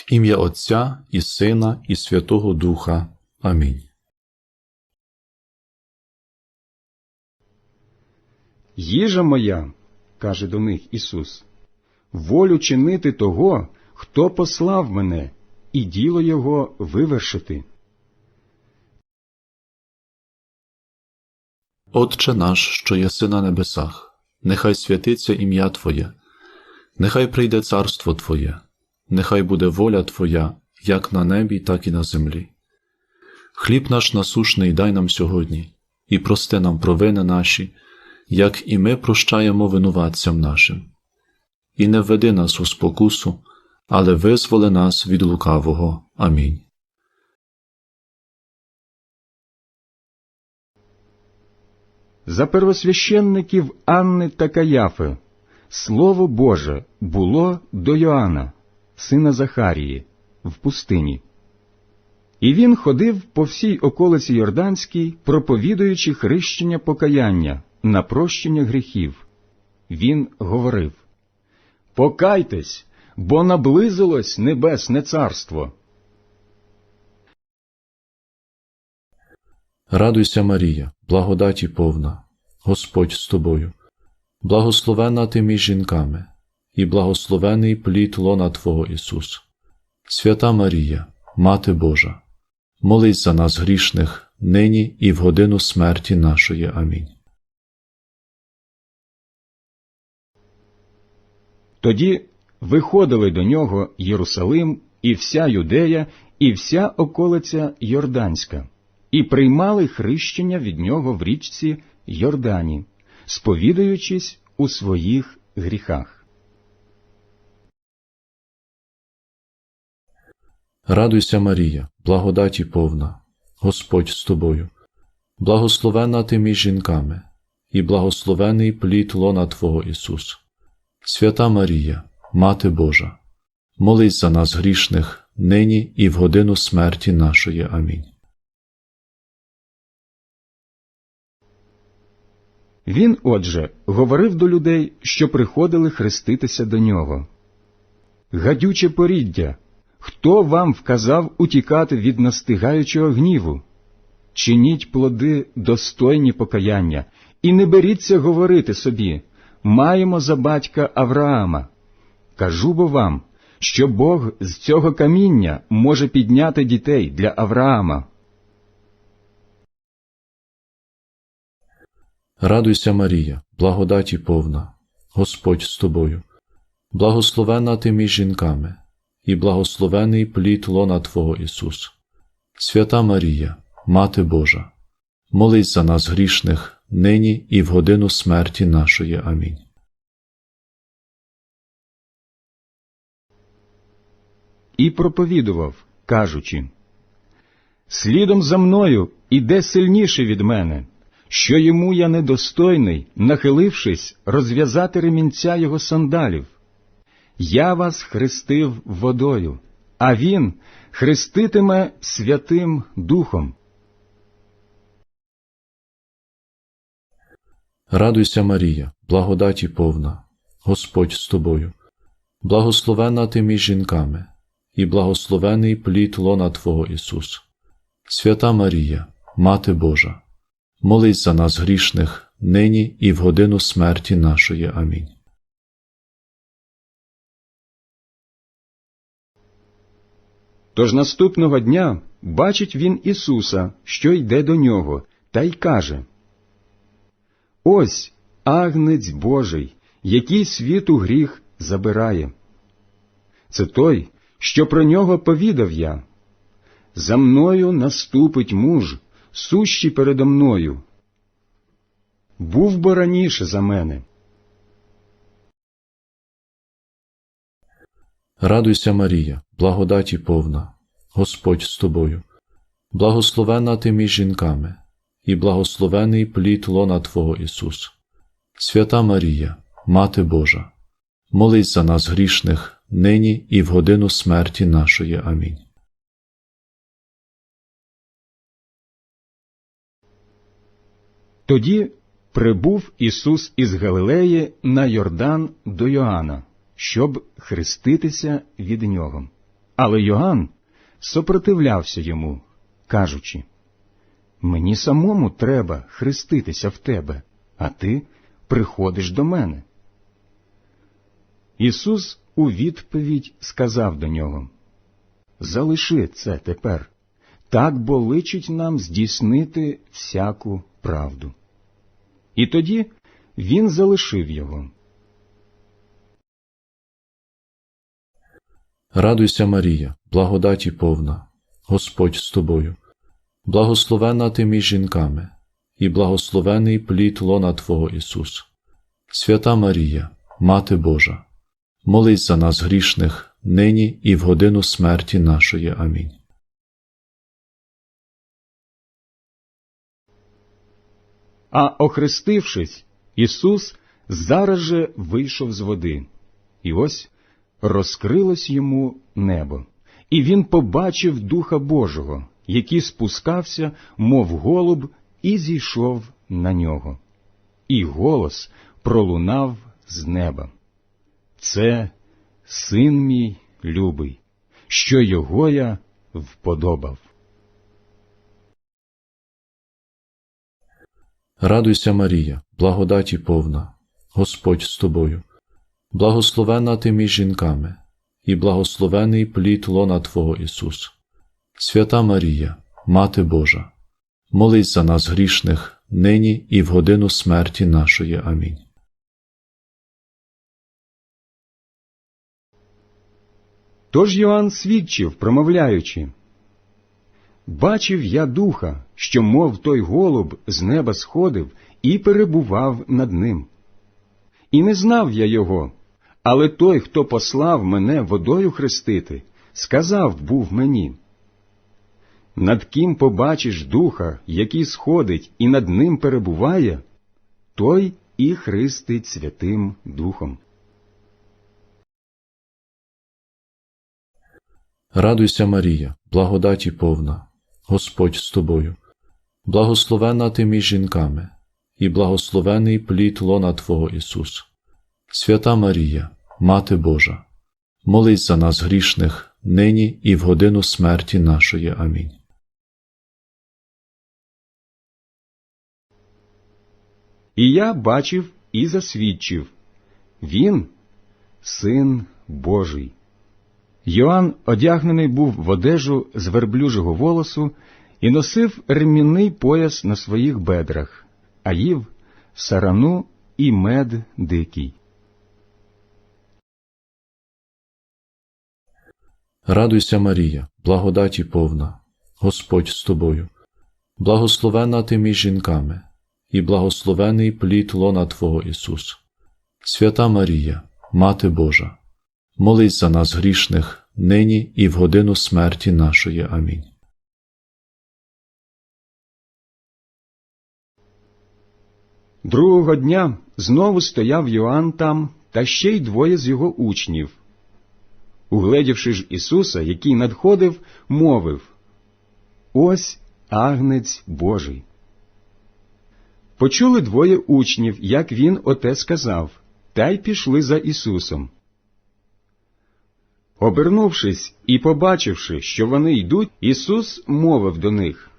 В ім'я Отця і Сина, і Святого Духа. Амінь. Їжа моя, каже до них Ісус, волю чинити того, хто послав мене, і діло його вивершити. Отче наш, що єси на небесах, нехай святиться ім'я Твоє, нехай прийде царство Твоє, нехай буде воля Твоя, як на небі, так і на землі. Хліб наш насушний дай нам сьогодні, і прости нам провини наші, як і ми прощаємо винуватцям нашим. І не введи нас у спокусу, але визволи нас від лукавого. Амінь. За первосвященників Анни та Каяфи Слово Боже було до Йоанна, сина Захарії, в пустині. І він ходив по всій околиці Йорданській, проповідуючи хрещення покаяння на прощення гріхів. Він говорив Покайтесь, бо наблизилось небесне царство. Радуйся, Марія, благодаті повна, Господь з тобою, благословена ти між жінками, і благословений плід лона Твого Ісус. Свята Марія, Мати Божа, молись за нас грішних, нині і в годину смерті нашої. Амінь. Тоді виходили до нього Єрусалим і вся Юдея, і вся околиця Йорданська, і приймали хрещення від нього в річці Йордані, сповідаючись у своїх гріхах. Радуйся, Марія, благодаті повна, Господь з тобою, благословена ти між жінками, і благословений плід лона Твого Ісус. Свята Марія, Мати Божа, молись за нас грішних, нині і в годину смерті нашої. Амінь. Він, отже, говорив до людей, що приходили хреститися до нього. Гадюче поріддя, хто вам вказав утікати від настигаючого гніву? Чиніть плоди достойні покаяння, і не беріться говорити собі маємо за батька Авраама. Кажу бо вам, що Бог з цього каміння може підняти дітей для Авраама. Радуйся, Марія, благодаті повна, Господь з тобою, благословена ти між жінками, і благословений плід лона Твого Ісус. Свята Марія, Мати Божа, молись за нас грішних, нині і в годину смерті нашої. Амінь. і проповідував, кажучи Слідом за мною іде сильніше від мене, що йому я недостойний, нахилившись, розв'язати ремінця його сандалів. Я вас хрестив водою, а він хреститиме Святим Духом. Радуйся, Марія, благодаті повна, Господь з тобою, благословена ти між жінками, і благословений плід лона Твого Ісус. Свята Марія, Мати Божа, молись за нас грішних, нині і в годину смерті нашої. Амінь. Тож наступного дня бачить він Ісуса, що йде до нього, та й каже Ось агнець Божий, який світу гріх забирає. Це той, що про нього повідав я. За мною наступить муж, сущий передо мною. Був бо раніше за мене. Радуйся, Марія, благодаті повна, Господь з тобою, благословена ти між жінками, і благословений плід лона Твого Ісус. Свята Марія, Мати Божа, молись за нас грішних, нині і в годину смерті нашої. Амінь. Тоді прибув Ісус із Галилеї на Йордан до Йоанна, щоб хреститися від нього. Але Йоанн сопротивлявся йому, кажучи, Мені самому треба хреститися в тебе, а ти приходиш до мене. Ісус у відповідь сказав до нього, Залиши це тепер, так бо личить нам здійснити всяку правду. І тоді він залишив його. Радуйся, Марія, благодаті повна, Господь з тобою, благословена ти між жінками, і благословений плід лона Твого Ісус. Свята Марія, Мати Божа, молись за нас грішних, нині і в годину смерті нашої. Амінь. А охрестившись, Ісус зараз же вийшов з води, і ось розкрилось йому небо, і він побачив Духа Божого, який спускався, мов голуб, і зійшов на нього. І голос пролунав з неба. Це син мій любий, що його я вподобав. Радуйся, Марія, благодаті повна, Господь з тобою, благословена ти між жінками, і благословений плід лона Твого Ісус. Свята Марія, Мати Божа, молись за нас грішних, нині і в годину смерті нашої. Амінь. Тож Йоанн свідчив, промовляючи, Бачив я духа, що, мов той голуб, з неба сходив і перебував над ним. І не знав я його, але той, хто послав мене водою хрестити, сказав був мені. Над ким побачиш духа, який сходить і над ним перебуває, той і хрестить Святим Духом. Радуйся, Марія, благодаті повна, Господь з тобою, благословена ти між жінками, і благословений плід лона Твого Ісус. Свята Марія, Мати Божа, молись за нас грішних, нині і в годину смерті нашої. Амінь. І я бачив і засвідчив він син Божий. Йоанн одягнений був в одежу з верблюжого волосу і носив ремінний пояс на своїх бедрах, а їв сарану і мед дикий. Радуйся, Марія, благодаті повна, Господь з тобою, благословена ти між жінками, і благословений плід лона Твого Ісус. Свята Марія, Мати Божа, молись за нас грішних, нині і в годину смерті нашої. Амінь. Другого дня знову стояв Йоанн там та ще й двоє з його учнів. Угледівши ж Ісуса, який надходив, мовив Ось агнець Божий. Почули двоє учнів, як він оте сказав, та й пішли за Ісусом. Обернувшись і побачивши, що вони йдуть, Ісус мовив до них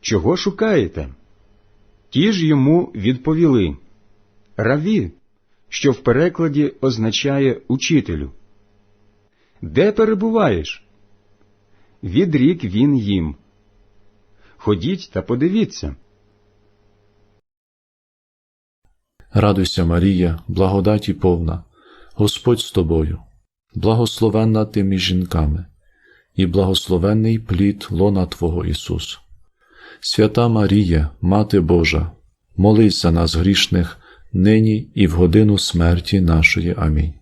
Чого шукаєте? Ті ж йому відповіли Раві, що в перекладі означає учителю. Де перебуваєш? Відрік він їм. Ходіть та подивіться. Радуйся, Марія, благодаті повна, Господь з тобою, благословенна ти між жінками, і благословенний плід лона Твого Ісус. Свята Марія, Мати Божа, молись за нас грішних, нині і в годину смерті нашої. Амінь.